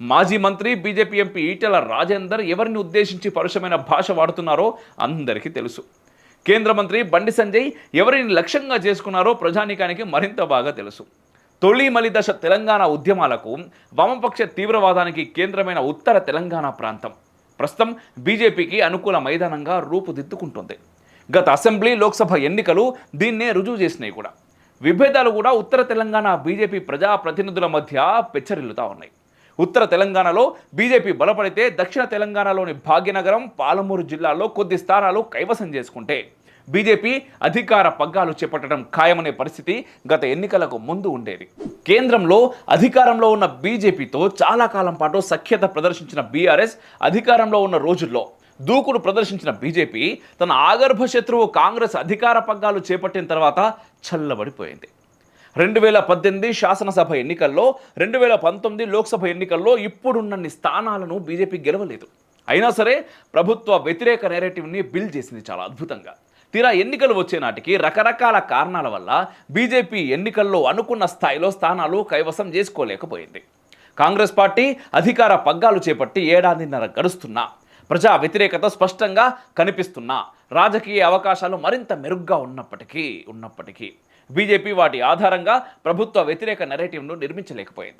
మాజీ మంత్రి BJP MP Etela Rajender ఎవరిని ఉద్దేశించి పరుషమైన భాష వాడుతున్నారో అందరికీ తెలుసు. కేంద్ర మంత్రి బండి సంజయ్ ఎవరిని లక్ష్యంగా చేసుకున్నారో ప్రజానీకానికి మరింత బాగా తెలుసు. తొలి మలి దశ తెలంగాణ ఉద్యమాలకు వామపక్ష తీవ్రవాదానికి కేంద్రమైన ఉత్తర తెలంగాణ ప్రాంతం. ప్రస్తుతం బీజేపీకి అనుకూల మైదానంగా రూపుదిద్దుకుంటుంది. గత అసెంబ్లీ లోక్సభ ఎన్నికలు దీన్నే రుజువు చేసినాయి కూడా. విభేదాలు కూడా ఉత్తర తెలంగాణ బీజేపీ ప్రజాప్రతినిధుల మధ్య పెచ్చరిల్లుతా ఉన్నాయి. ఉత్తర తెలంగాణలో బీజేపీ బలపడితే దక్షిణ తెలంగాణలోని భాగ్యనగరం పాలమూరు జిల్లాల్లో కొద్ది స్థానాలు కైవసం చేసుకుంటే బీజేపీ అధికార పగ్గాలు చేపట్టడం ఖాయమనే పరిస్థితి గత ఎన్నికలకు ముందు ఉండేది. కేంద్రంలో అధికారంలో ఉన్న బీజేపీతో చాలా కాలం పాటు సఖ్యత ప్రదర్శించిన బీఆర్ఎస్ అధికారంలో ఉన్న రోజుల్లో దూకుడు ప్రదర్శించిన బీజేపీ తన ఆగర్భ శత్రువు కాంగ్రెస్ అధికార పగ్గాలు చేపట్టిన తర్వాత చల్లబడిపోయింది. రెండు వేల పద్దెనిమిది శాసనసభ ఎన్నికల్లో రెండు వేల పంతొమ్మిది లోక్సభ ఎన్నికల్లో ఇప్పుడున్నన్ని స్థానాలను బీజేపీ గెలవలేదు. అయినా సరే ప్రభుత్వ వ్యతిరేక నేరేటివ్ని బిల్ చేసింది చాలా అద్భుతంగా. తీరా ఎన్నికలు వచ్చే నాటికి రకరకాల కారణాల వల్ల బీజేపీ ఎన్నికల్లో అనుకున్న స్థాయిలో స్థానాలు కైవసం చేసుకోలేకపోయింది. కాంగ్రెస్ పార్టీ అధికార పగ్గాలు చేపట్టి ఏడాదిన్నర గడుస్తున్నా. ప్రజా వ్యతిరేకత స్పష్టంగా కనిపిస్తున్నా. రాజకీయ అవకాశాలు మరింత మెరుగ్గా ఉన్నప్పటికీ ఉన్నప్పటికీ. బీజేపీ వాటి ఆధారంగా ప్రభుత్వ వ్యతిరేక నెరేటివ్ను నిర్మించలేకపోయింది.